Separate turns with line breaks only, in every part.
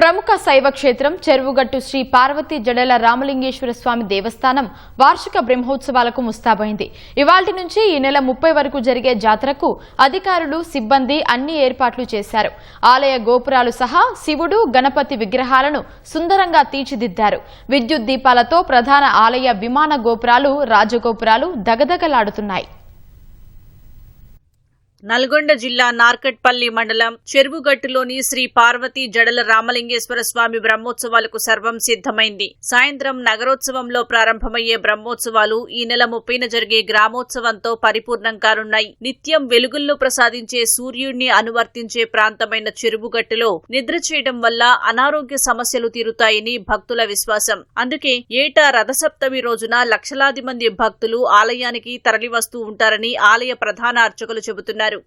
ప్రముఖ శైవ క్షేత్రం చెరువుగట్టు శ్రీ పార్వతీ జడల రామలింగేశ్వర స్వామి దేవస్థానం వార్షిక బ్రహ్మోత్సవాలకు ముస్తాబైంది. ఇవాల్టి నుంచి ఈ నెల ముప్పై వరకు జరిగే జాతరకు అధికారులు సిబ్బంది అన్ని ఏర్పాట్లు చేశారు. ఆలయ గోపురాలు సహా శివుడు గణపతి విగ్రహాలను సుందరంగా తీర్చిదిద్దారు. విద్యుత్ దీపాలతో ప్రధాన ఆలయ విమాన గోపురాలు రాజగోపురాలు దగదగలాడుతున్నాయి.
నల్గొండ జిల్లా నార్కట్పల్లి మండలం చెరువుగట్టులోని శ్రీ పార్వతీ జడల రామలింగేశ్వర స్వామి బ్రహ్మోత్సవాలకు సర్వం సిద్దమైంది సాయంత్రం నగరోత్సవంలో ప్రారంభమయ్యే బ్రహ్మోత్సవాలు ఈ నెల ముప్పైన జరిగే గ్రామోత్సవంతో పరిపూర్ణం కానున్నాయి. నిత్యం వెలుగుల్లో ప్రసాదించే సూర్యుడిని అనువర్తించే ప్రాంతమైన చెరువుగట్టులో నిద్ర చేయడం వల్ల అనారోగ్య సమస్యలు తీరుతాయని భక్తుల విశ్వాసం. అందుకే ఏటా రథసప్తమి రోజున లక్షలాది మంది భక్తులు ఆలయానికి తరలివస్తూ ఉంటారని ఆలయ ప్రధాన అర్చకులు చెబుతున్నారు.
శ్రీమద్భార్గవరామ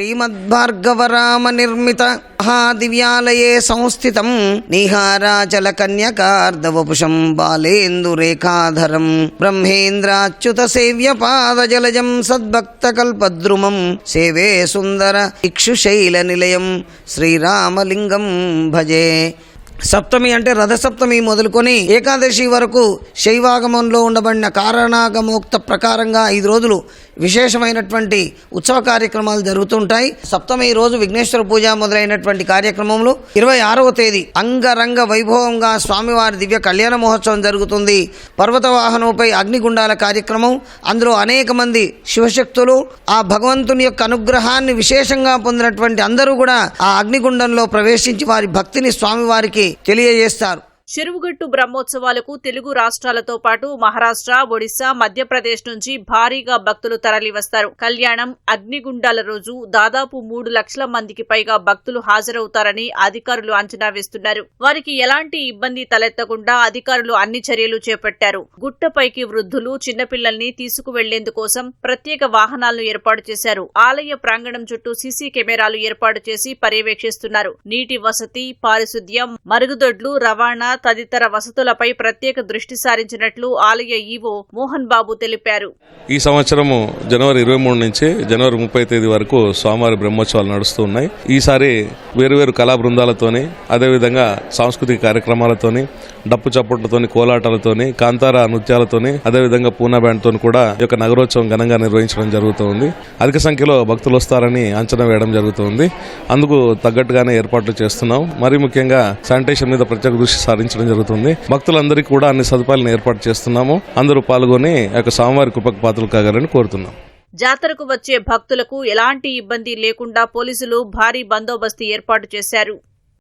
శ్రీమద్భార్గవరామ నిర్మిత మహాదివ్యాలయే సంస్థితం. నిహారాచల కన్యకార్దవపుషం బాలేందురేఖాధరం బ్రహ్మేంద్రాచ్యుత సేవ్య పాదజలజం సద్భక్త కల్పద్రుమం సేవే సుందర ఇక్షుశైల నిలయం శ్రీరామలింగం భజే. సప్తమి అంటే రథసప్తమి మొదలుకొని ఏకాదశి వరకు శైవాగమంలో ఉండబడిన కారణాగమోక్త ప్రకారంగా ఐదు రోజులు విశేషమైనటువంటి ఉత్సవ కార్యక్రమాలు జరుగుతుంటాయి. సప్తమి రోజు విఘ్నేశ్వర పూజ మొదలైనటువంటి కార్యక్రమంలో ఇరవై ఆరవ తేదీ అంగరంగ వైభవంగా స్వామివారి దివ్య కళ్యాణ మహోత్సవం జరుగుతుంది. పర్వత వాహనంపై అగ్నిగుండాల కార్యక్రమం. అందులో అనేక మంది శివశక్తులు ఆ భగవంతుని యొక్క అనుగ్రహాన్ని విశేషంగా పొందినటువంటి అందరూ కూడా ఆ అగ్నిగుండంలో ప్రవేశించి వారి భక్తిని స్వామివారికి తెలియజేస్తారు.
చెరువుగట్టు బ్రహ్మోత్సవాలకు తెలుగు రాష్ట్రాలతో పాటు మహారాష్ట్ర ఒడిశా మధ్యప్రదేశ్ నుంచి భారీగా భక్తులు తరలివస్తారు. కళ్యాణం అగ్నిగుండాల రోజు దాదాపు మూడు లక్షల మందికి పైగా భక్తులు హాజరవుతారని అధికారులు అంచనా వేస్తున్నారు. వారికి ఎలాంటి ఇబ్బంది తలెత్తకుండా అధికారులు అన్ని చర్యలు చేపట్టారు. గుట్టపైకి వృద్ధులు చిన్నపిల్లల్ని తీసుకువెళ్ళేందుకోసం ప్రత్యేక వాహనాలను ఏర్పాటు చేశారు. ఆలయ ప్రాంగణం చుట్టూ సీసీ కెమెరాలు ఏర్పాటు చేసి పర్యవేక్షిస్తున్నారు. నీటి వసతి పారిశుద్ధ్యం మరుగుదొడ్లు రవాణా తదితర వసతులపై ప్రత్యేక దృష్టి సారించినట్లు ఆలయ ఈవో మోహన్ బాబు తెలిపారు.
ఈ సంవత్సరము జనవరి ఇరవై మూడు నుంచి జనవరి ముప్పై తేదీ వరకు స్వామివారి బ్రహ్మోత్సవాలు నడుస్తూ ఉన్నాయి. ఈసారి వేరువేరు కళా బృందాలతోని అదేవిధంగా సాంస్కృతిక కార్యక్రమాలతోని డప్పు చప్పట్లతోని కోలాటాలతోని కాంతార నృత్యాలతోని అదేవిధంగా పూనా బ్యాండ్తో కూడా ఈ యొక్క నగరోత్సవం ఘనంగా నిర్వహించడం జరుగుతుంది. అధిక సంఖ్యలో భక్తులు వస్తారని అంచనా వేయడం జరుగుతుంది. అందుకు తగ్గట్టుగానే ఏర్పాట్లు చేస్తున్నాం. మరి ముఖ్యంగా శానిటేషన్ మీద ప్రత్యేక దృష్టి సారించడం జరుగుతుంది. భక్తులందరికీ కూడా అన్ని సదుపాయాలను ఏర్పాటు చేస్తున్నాము. అందరూ పాల్గొని ఆ యొక్క స్వామివారి కృపకు పాత్రలు కాగలని కోరుతున్నాం.
జాతరకు వచ్చే భక్తులకు ఎలాంటి ఇబ్బంది లేకుండా పోలీసులు భారీ బందోబస్తు ఏర్పాటు చేశారు.